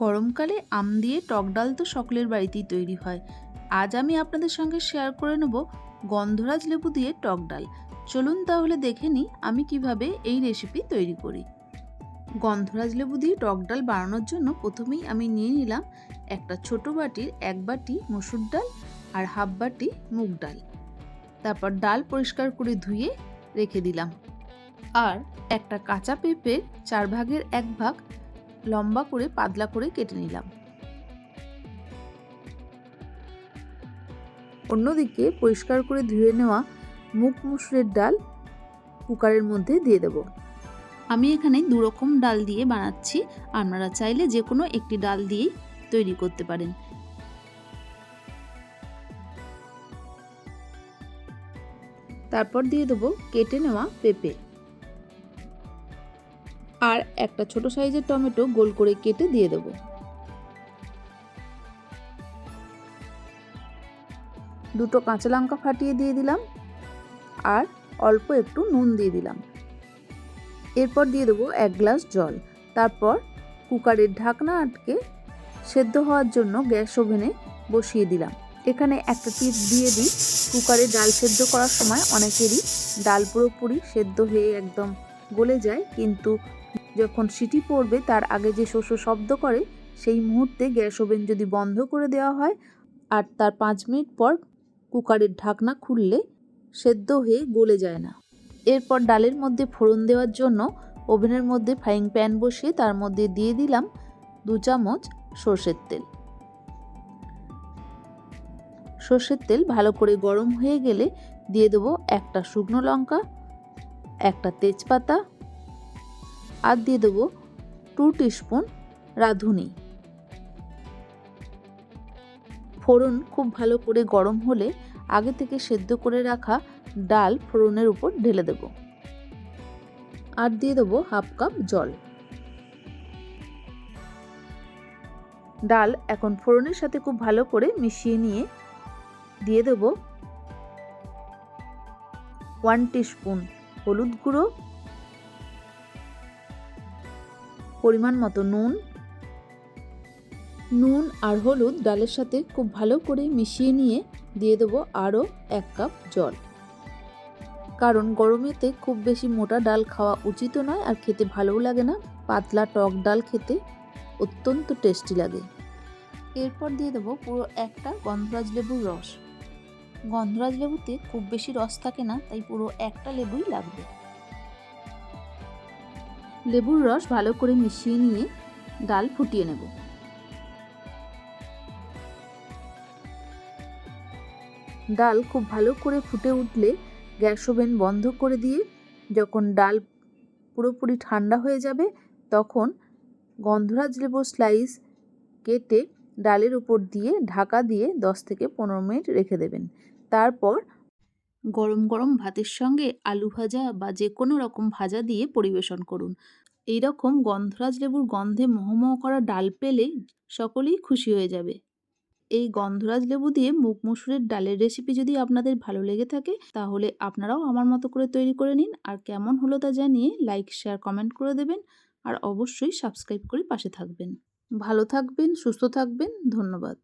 গরমকালে আম দিয়ে টক ডাল তো সকলের বাড়িতেই তৈরি হয়। আজ আমি আপনাদের সঙ্গে শেয়ার করে নেব গন্ধরাজ লেবু দিয়ে টক ডাল। চলুন তাহলে দেখে নিই আমি কীভাবে এই রেসিপি তৈরি করি। গন্ধরাজ লেবু দিয়ে টক ডাল বানানোর জন্য প্রথমেই আমি নিয়ে নিলাম একটা ছোট বাটির এক বাটি মসুর ডাল আর হাফ বাটি মুগ ডাল। তারপর ডাল পরিষ্কার করে ধুয়ে রেখে দিলাম। আর একটা কাঁচা পেঁপের চার ভাগের এক ভাগ লম্বা করে, পাতলা করে কেটে নিলাম। অন্যদিকে পরিষ্কার করে ধুয়ে নেওয়া মুগ মুসুরের ডাল কুকারের মধ্যে দিয়ে দেব। আমি এখানে দু রকম ডাল দিয়ে বানাচ্ছি। আপনারা চাইলে যে কোনো একটি ডাল দিয়েই তৈরি করতে পারেন। তারপর দিয়ে দেবো কেটে নেওয়া পেঁপে। আর একটা ছোট সাইজের টমেটো গোল করে কেটে দিয়ে দেব। দুটো কাঁচা লঙ্কা ফাটিয়ে দিয়ে দিলাম আর অল্প একটু নুন দিয়ে দিলাম। এরপর দিয়ে দেবো এক গ্লাস জল। তারপর কুকারের ঢাকনা আটকে সেদ্ধ হওয়ার জন্য গ্যাস ওভেনে বসিয়ে দিলাম। এখানে একটা টিপ দিয়ে দিই, কুকারে ডাল সেদ্ধ করার সময় অনেকেরই ডাল পুরোপুরি সেদ্ধ হয়ে একদম গলে যায়, কিন্তু যখন সিটি পড়বে, তার আগে যে শস্য শব্দ করে, সেই মুহূর্তে গ্যাস ওভেন যদি বন্ধ করে দেওয়া হয়, আর তার পাঁচ মিনিট পর কুকারের ঢাকনা খুললে সেদ্ধ হয়ে গলে যায় না। এরপর ডালের মধ্যে ফোড়ন দেওয়ার জন্য ওভেনের মধ্যে ফ্রাইং প্যান বসিয়ে তার মধ্যে দিয়ে দিলাম দু চামচ সর্ষের তেল। সর্ষের তেল ভালো করে গরম হয়ে গেলে দিয়ে দেবো একটা শুকনো লঙ্কা, একটা তেজপাতা আর দিয়ে দেবো টু টিস্পুন রাঁধুনি। ফোড়ন খুব ভালো করে গরম হলে আগে থেকে সেদ্ধ করে রাখা ডাল ফোড়নের উপর ঢেলে দেব। আর দিয়ে দেবো হাফ কাপ জল। ডাল এখন ফোড়নের সাথে খুব ভালো করে মিশিয়ে নিয়ে দিয়ে দেব ওয়ান টিস্পুন হলুদ গুঁড়ো পরিমাণ মতো নুন। নুন আর হলুদ ডালের সাথে খুব ভালো করে মিশিয়ে নিয়ে দিয়ে দেবো আরও এক কাপ জল। কারণ গরমেতে খুব বেশি মোটা ডাল খাওয়া উচিত নয় আর খেতে ভালোও লাগে না। পাতলা টক ডাল খেতে অত্যন্ত টেস্টি লাগে। এরপর দিয়ে দেবো পুরো একটা গন্ধরাজ লেবুর রস। গন্ধরাজ লেবুতে খুব বেশি রস থাকে না, তাই পুরো একটা লেবুই লাগবে। লেবুর রস ভালো করে মিশিয়ে নিয়ে ডাল ফুটিয়ে নেব। ডাল খুব ভালো করে ফুটে উঠলে গ্যাস ওভেন বন্ধ করে দিয়ে যখন ডাল পুরোপুরি ঠান্ডা হয়ে যাবে, তখন গন্ধরাজ লেবুর স্লাইস কেটে ডালের উপর দিয়ে ঢাকা দিয়ে দশ থেকে পনেরো মিনিট রেখে দেবেন। তারপর গরম গরম ভাতের সঙ্গে আলু ভাজা বা যে কোনো রকম ভাজা দিয়ে পরিবেশন করুন। এই রকম গন্ধরাজ লেবুর গন্ধে মহমহ করা ডাল পেলে সকলেই খুশি হয়ে যাবে। এই গন্ধরাজ লেবু দিয়ে মুগ মসুরের ডালের রেসিপি যদি আপনাদের ভালো লেগে থাকে, তাহলে আপনারাও আমার মতো করে তৈরি করে নিন। আর কেমন হলো তা জানিয়ে লাইক শেয়ার কমেন্ট করে দেবেন। আর অবশ্যই সাবস্ক্রাইব করে পাশে থাকবেন। ভালো থাকবেন, সুস্থ থাকবেন। ধন্যবাদ।